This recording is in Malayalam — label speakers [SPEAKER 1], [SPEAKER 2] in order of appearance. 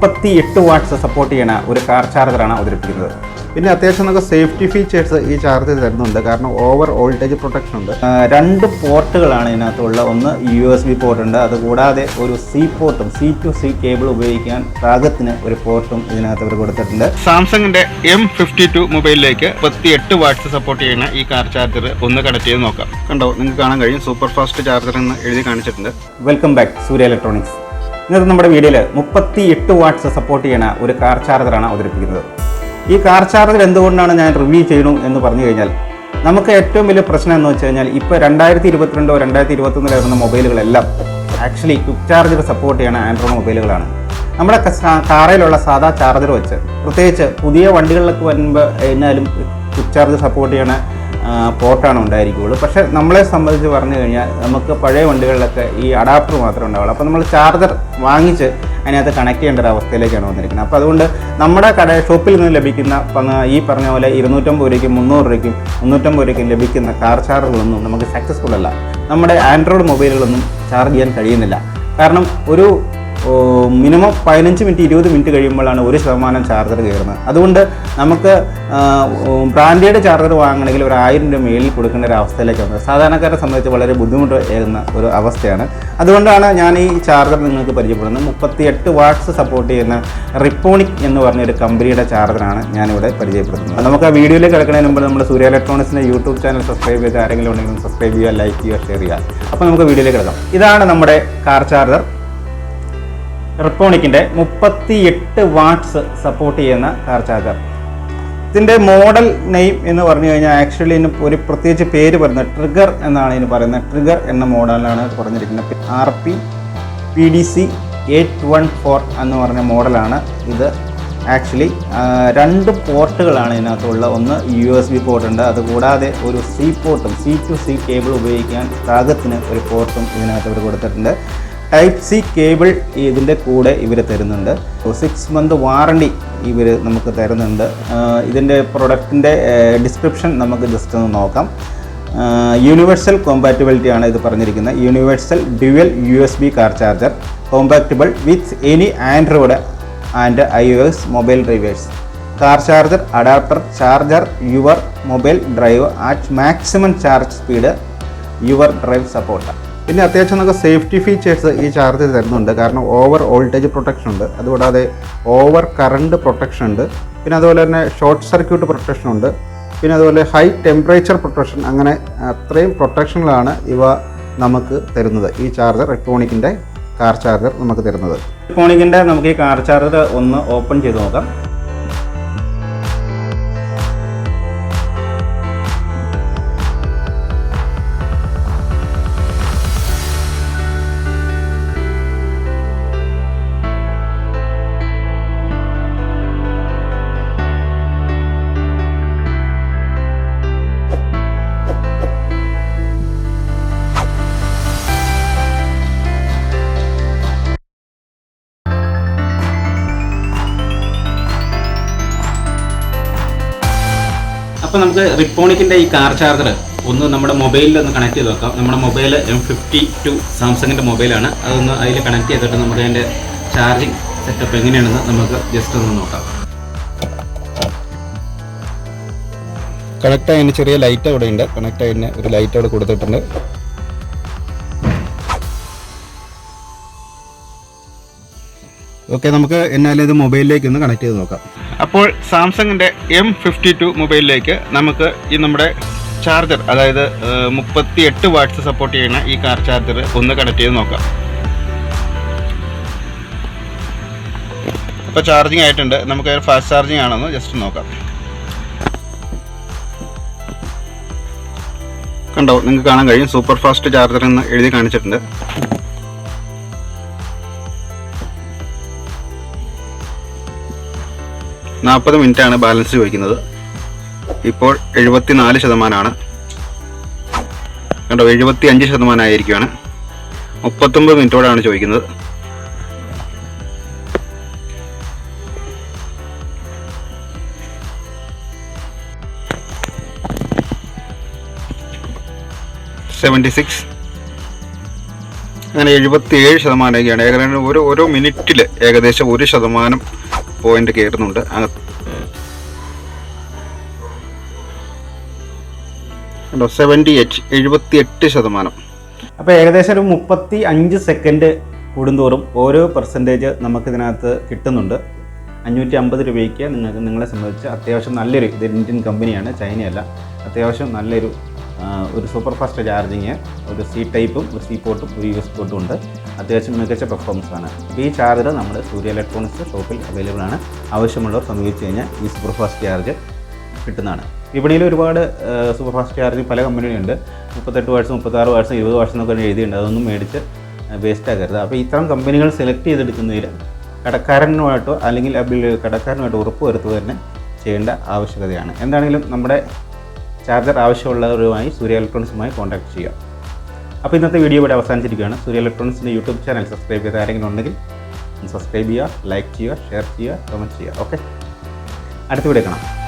[SPEAKER 1] മുപ്പത്തി എട്ട് വാട്ട്സ് സപ്പോർട്ട് ചെയ്യണ ഒരു കാർ ചാർജറാണ് അവതരിപ്പിക്കുന്നത്.
[SPEAKER 2] പിന്നെ അത്യാവശ്യം നമുക്ക് സേഫ്റ്റി ഫീച്ചേഴ്സ് ഈ ചാർജർ തരുന്നുണ്ട്. കാരണം ഓവർ വോൾട്ടേജ് പ്രൊട്ടക്ഷൻ ഉണ്ട്.
[SPEAKER 1] രണ്ട് പോർട്ടുകളാണ് ഇതിനകത്തുള്ള. ഒന്ന് യു എസ് ബി പോർട്ട് ഉണ്ട്. അതുകൂടാതെ ഒരു സി പോർട്ടും സി ടു സി കേബിൾ ഉപയോഗിക്കാൻ പാകത്തിന് ഒരു പോർട്ടും ഇതിനകത്ത് അവർ കൊടുത്തിട്ടുണ്ട്.
[SPEAKER 3] സാംസങ്ങിന്റെ എം ഫിഫ്റ്റി ടു മൊബൈലിലേക്ക് മുപ്പത്തി എട്ട് വാട്ട്സ് സപ്പോർട്ട് ചെയ്യുന്ന ഈ കാർ ചാർജർ ഒന്ന് കണക്ട് ചെയ്ത് നോക്കാം. കണ്ടോ? നിങ്ങൾക്ക് കാണാൻ കഴിയും. സൂപ്പർ ഫാസ്റ്റ് ചാർജർ എന്ന് എഴുതി കാണിച്ചിട്ടുണ്ട്.
[SPEAKER 1] വെൽക്കം ബാക്ക് സൂര്യ ഇലക്ട്രോണിക്സ് ഇന്നത്തെ നമ്മുടെ വീഡിയോയിൽ മുപ്പത്തി എട്ട് വാട്ട്സ് സപ്പോർട്ട് ചെയ്യുന്ന ഒരു കാർ ചാർജറാണ് അവതരിപ്പിക്കുന്നത്. ഈ കാർ ചാർജർ എന്തുകൊണ്ടാണ് ഞാൻ റിവ്യൂ ചെയ്യണു എന്ന് പറഞ്ഞു കഴിഞ്ഞാൽ നമുക്ക് ഏറ്റവും വലിയ പ്രശ്നം എന്ന് വെച്ച് കഴിഞ്ഞാൽ ഇപ്പോൾ രണ്ടായിരത്തി ഇരുപത്തിരണ്ടോ രണ്ടായിരത്തി ഇരുപത്തൊന്നിലോ വരുന്ന മൊബൈലുകളെല്ലാം ആക്ച്വലി ക്വിക്ക് ചാർജർ സപ്പോർട്ട് ചെയ്യണ ആൻഡ്രോയിഡ് മൊബൈലുകളാണ്. നമ്മുടെ കാറയിലുള്ള സാധാ ചാർജർ വെച്ച് പ്രത്യേകിച്ച് പുതിയ വണ്ടികളിലൊക്കെ വരുമ്പോൾ എന്നാലും ക്വിക്ക് ചാർജ് സപ്പോർട്ട് ചെയ്യണ പോർട്ടാണ് ഉണ്ടായിരിക്കുകയുള്ളൂ പക്ഷേ നമ്മളെ സംബന്ധിച്ച് പറഞ്ഞു കഴിഞ്ഞാൽ നമുക്ക് പഴയ വണ്ടികളിലൊക്കെ ഈ അഡാപ്റ്റർ മാത്രമേ ഉണ്ടാവുള്ളൂ. അപ്പോൾ നമ്മൾ ചാർജർ വാങ്ങിച്ച് അതിനകത്ത് കണക്ട് ചെയ്യേണ്ട ഒരു അവസ്ഥയിലേക്കാണ് വന്നിരിക്കുന്നത്. അപ്പോൾ അതുകൊണ്ട് നമ്മുടെ കട ഷോപ്പിൽ നിന്ന് ലഭിക്കുന്ന ഈ പറഞ്ഞ പോലെ ഇരുന്നൂറ്റമ്പത് രൂപയ്ക്കും മുന്നൂറ് രൂപയ്ക്കും മുന്നൂറ്റമ്പത് രൂപയ്ക്കും ലഭിക്കുന്ന കാർ ചാർജറുകളൊന്നും നമുക്ക് സക്സസ്ഫുൾ അല്ല. നമ്മുടെ ആൻഡ്രോയിഡ് മൊബൈലുകളൊന്നും ചാർജ് ചെയ്യാൻ കഴിയുന്നില്ല. കാരണം ഒരു മിനിമം പതിനഞ്ച് മിനിറ്റ് ഇരുപത് മിനിറ്റ് കഴിയുമ്പോഴാണ് ഒരു ശതമാനം ചാർജർ കയറുന്നത്. അതുകൊണ്ട് നമുക്ക് ബ്രാൻഡഡ് ചാർജർ വാങ്ങണമെങ്കിൽ ഒരു ആയിരം രൂപ മേളിൽ കൊടുക്കേണ്ട ഒരു അവസ്ഥയിലേക്ക് വന്നത്. സാധാരണക്കാരെ സംബന്ധിച്ച് വളരെ ബുദ്ധിമുട്ട് ഏകുന്ന ഒരു അവസ്ഥയാണ്. അതുകൊണ്ടാണ് ഞാൻ ഈ ചാർജർ നിങ്ങൾക്ക് പരിചയപ്പെടുന്നത്. മുപ്പത്തി എട്ട് വാട്ട്സ് സപ്പോർട്ട് ചെയ്യുന്ന റിപ്പോണിക് എന്ന് പറഞ്ഞൊരു കമ്പനിയുടെ ചാർജറാണ് ഞാനിവിടെ പരിചയപ്പെടുത്തുന്നത്. നമുക്ക് ആ വീഡിയോയിലേക്ക് കിടക്കുന്നതിന് മുമ്പ് നമ്മുടെ സൂര്യ ഇലക്ട്രോണിക്സിന്റെ യൂട്യൂബ് ചാനൽ സബ്സ്ക്രൈബ് ചെയ്ത് ആരെങ്കിലും ഉണ്ടെങ്കിൽ സബ്സ്ക്രൈബ് ചെയ്യുക ലൈക്ക് ചെയ്യുക ഷെയർ ചെയ്യുക. അപ്പോൾ നമുക്ക് വീഡിയോയിലേക്ക് കിടക്കാം. ഇതാണ് നമ്മുടെ കാർ ചാർജർ റിപ്പോണിക്കിന്റെ മുപ്പത്തി എട്ട് വാട്ട്സ് സപ്പോർട്ട് ചെയ്യുന്ന കാർ ചാർജർ ഇതിന്റെ മോഡൽ നെയിം എന്ന് പറഞ്ഞു കഴിഞ്ഞാൽ ആക്ച്വലി ഇതിന് ഒരു പ്രത്യേകിച്ച് പേര് പറയുന്നത് ട്രിഗർ എന്നാണ് ഇതിന് പറയുന്നത്. ട്രിഗർ എന്ന മോഡലാണ് പറഞ്ഞിരിക്കുന്നത്. R P P D C eight one four എന്ന് പറഞ്ഞ മോഡലാണ് ഇത്. ആക്ച്വലി രണ്ട് പോർട്ടുകളാണ് ഇതിനകത്തുള്ള. ഒന്ന് യു എസ് ബി പോർട്ടുണ്ട് അതുകൂടാതെ ഒരു സി പോർട്ടും സി ടു സി കേബിൾ ഉപയോഗിക്കാൻ പാകത്തിന് ഒരു പോർട്ടും ഇതിനകത്ത് ഇവർ കൊടുത്തിട്ടുണ്ട്. ടൈപ്പ് സി കേബിൾ ഇതിന്റെ കൂടെ ഇവർ തരുന്നുണ്ട്. സിക്സ് മന്ത് വാറണ്ടി ഇവർ നമുക്ക് തരുന്നുണ്ട്. ഇതിന്റെ പ്രൊഡക്റ്റിന്റെ ഡിസ്ക്രിപ്ഷൻ നമുക്ക് ജസ്റ്റ് ഒന്ന് നോക്കാം. യൂണിവേഴ്സൽ കോമ്പാറ്റബിലിറ്റി ആണ് ഇത് പറഞ്ഞിരിക്കുന്നത്. Universal dual U S B car charger compatible with any Android and I O S mobile drivers car charger adapter charger your mobile drive at maximum charge speed your drive support
[SPEAKER 2] പിന്നെ അത്യാവശ്യം നമുക്ക് സേഫ്റ്റി ഫീച്ചേഴ്സ് ഈ ചാർജർ തരുന്നുണ്ട്. കാരണം ഓവർ വോൾട്ടേജ് പ്രൊട്ടക്ഷൻ ഉണ്ട്. അതുകൂടാതെ ഓവർ കറണ്ട് പ്രൊട്ടക്ഷൻ ഉണ്ട്. പിന്നെ അതുപോലെ തന്നെ ഷോർട്ട് സർക്യൂട്ട് പ്രൊട്ടക്ഷൻ ഉണ്ട്. പിന്നെ അതുപോലെ ഹൈ ടെമ്പറേച്ചർ പ്രൊട്ടക്ഷൻ അങ്ങനെ അത്രയും പ്രൊട്ടക്ഷനിലാണ് ഇവ നമുക്ക് തരുന്നത്. ഈ ചാർജർ ഇലക്ട്രോണിക്കിന്റെ കാർ ചാർജർ നമുക്ക് തരുന്നത്.
[SPEAKER 1] ഇലക്ട്രോണിക്കിന്റെ നമുക്ക് ഈ കാർ ചാർജർ ഒന്ന് ഓപ്പൺ ചെയ്ത് നോക്കാം. അപ്പോൾ നമുക്ക് റിപ്പോണിക്കിന്റെ ഈ കാർ ചാർജർ ഒന്ന് നമ്മുടെ മൊബൈലിൽ ഒന്ന് കണക്ട് ചെയ്ത് നോക്കാം. നമ്മുടെ മൊബൈൽ എം ഫിഫ്റ്റി ടു സാംസങ്ങിന്റെ മൊബൈലാണ്. അതൊന്ന് അതിൽ കണക്ട് ചെയ്തിട്ട് നമുക്ക് അതിന്റെ ചാർജിങ് സെറ്റപ്പ് എങ്ങനെയാണെന്ന് നമുക്ക് ജസ്റ്റ് ഒന്ന് നോക്കാം.
[SPEAKER 2] കണക്ട് ആയതിന് ചെറിയ ലൈറ്റ് അവിടെ ഉണ്ട്. കണക്ട് ആയതിന് ഒരു ലൈറ്റ് അവിടെ കൊടുത്തിട്ടുണ്ട്. ഓക്കെ നമുക്ക് എന്നാലും ഇത് മൊബൈലിലേക്ക് ഒന്ന് കണക്ട് ചെയ്ത് നോക്കാം.
[SPEAKER 3] അപ്പോൾ സാംസങ്ങിന്റെ എം ഫിഫ്റ്റി ടു മൊബൈലിലേക്ക് നമുക്ക് ഈ നമ്മുടെ ചാർജർ അതായത് മുപ്പത്തി എട്ട് വാട്ട്സ് സപ്പോർട്ട് ചെയ്യുന്ന ഈ കാർ ചാർജർ ഒന്ന് കണക്ട് ചെയ്ത് നോക്കാം. അപ്പോൾ ചാർജിങ് ആയിട്ടുണ്ട്. നമുക്ക് ഫാസ്റ്റ് ചാർജിങ് ആണെന്ന് ജസ്റ്റ് നോക്കാം. കണ്ടോ നിങ്ങൾക്ക് കാണാൻ കഴിയും. സൂപ്പർ ഫാസ്റ്റ് ചാർജർ എന്ന് എഴുതി കാണിച്ചിട്ടുണ്ട്. നാൽപ്പത് മിനിറ്റാണ് ബാലൻസ് ചോദിക്കുന്നത്. ഇപ്പോൾ എഴുപത്തിനാല് ശതമാനമാണ് കണ്ടോ എഴുപത്തി അഞ്ച് ശതമാനമായിരിക്കുകയാണ് മുപ്പത്തൊമ്പത് മിനിറ്റോടാണ് ചോദിക്കുന്നത്. സെവന്റി സിക്സ് അങ്ങനെ എഴുപത്തി ഏഴ് ശതമാനമൊക്കെയാണ് ഏകദേശം ഓരോ ഓരോ മിനിറ്റിൽ ഏകദേശം ഒരു ശതമാനം പോയിന്റ് കയറുന്നുണ്ട് സെവന്റി എച്ച് എഴുപത്തി എട്ട് ശതമാനം.
[SPEAKER 1] അപ്പോൾ ഏകദേശം ഒരു മുപ്പത്തി അഞ്ച് സെക്കൻഡ് കൂടുന്തോറും ഓരോ പെർസെന്റേജ് നമുക്കിതിനകത്ത് കിട്ടുന്നുണ്ട്. അഞ്ഞൂറ്റി അമ്പത് രൂപയ്ക്ക് നിങ്ങൾക്ക് നിങ്ങളെ സംബന്ധിച്ച് അത്യാവശ്യം നല്ലൊരു ഇത് ഇന്ത്യൻ കമ്പനിയാണ് ചൈനയല്ല. അത്യാവശ്യം നല്ലൊരു ഒരു സൂപ്പർ ഫാസ്റ്റ് ചാർജിങ് ഒരു സി ടൈപ്പും ഒരു സി പോർട്ടും ഒരു യു എസ് പോർട്ടും ഉണ്ട്. അത്യാവശ്യം മികച്ച പെർഫോമൻസ് ആണ്. ഈ ചാർജർ നമ്മുടെ സൂര്യ ഇലക്ട്രോണിക്സ് ഷോപ്പിൽ അവൈലബിൾ ആണ്. ആവശ്യമുള്ളവർ സമീപിച്ച് കഴിഞ്ഞാൽ ഈ സൂപ്പർ ഫാസ്റ്റ് ചാർജ് കിട്ടുന്നതാണ്. വിപണിയിൽ ഒരുപാട് സൂപ്പർ ഫാസ്റ്റ് ചാർജിങ് പല കമ്പനികളുണ്ട് മുപ്പത്തെട്ട് വാട്സ് മുപ്പത്താറ് വാട്സ് ഇരുപത് വാട്സ് എന്നൊക്കെ എഴുതിയിട്ടുണ്ട്. അതൊന്നും മേടിച്ച് വേസ്റ്റ് ആക്കരുത്. അപ്പോൾ ഇത്തരം കമ്പനികൾ സെലക്ട് ചെയ്തെടുക്കുന്നതിൽ കടക്കാരനുമായിട്ടോ അല്ലെങ്കിൽ കടക്കാരനുമായിട്ട് ഉറപ്പ് വരുത്തുക തന്നെ ചെയ്യേണ്ട ആവശ്യകതയാണ്. എന്താണെങ്കിലും നമ്മുടെ ചാർജർ ആവശ്യമുള്ളവരുമായി സൂര്യ ഇലക്ട്രോണിക്സുമായി കോൺടാക്ട് ചെയ്യുക. അപ്പോൾ ഇന്നത്തെ വീഡിയോ ഇവിടെ അവസാനിച്ചിരിക്കുകയാണ്. സൂര്യ ഇലക്ട്രോണിക്സിന്റെ യൂട്യൂബ് ചാനൽ സബ്സ്ക്രൈബ് ചെയ്ത ആരെങ്കിലും ഉണ്ടെങ്കിൽ സബ്സ്ക്രൈബ് ചെയ്യുക ലൈക്ക് ചെയ്യുക ഷെയർ ചെയ്യുക കമന്റ് ചെയ്യുക. ഓക്കെ അടുത്ത വീഡിയോ കാണാം.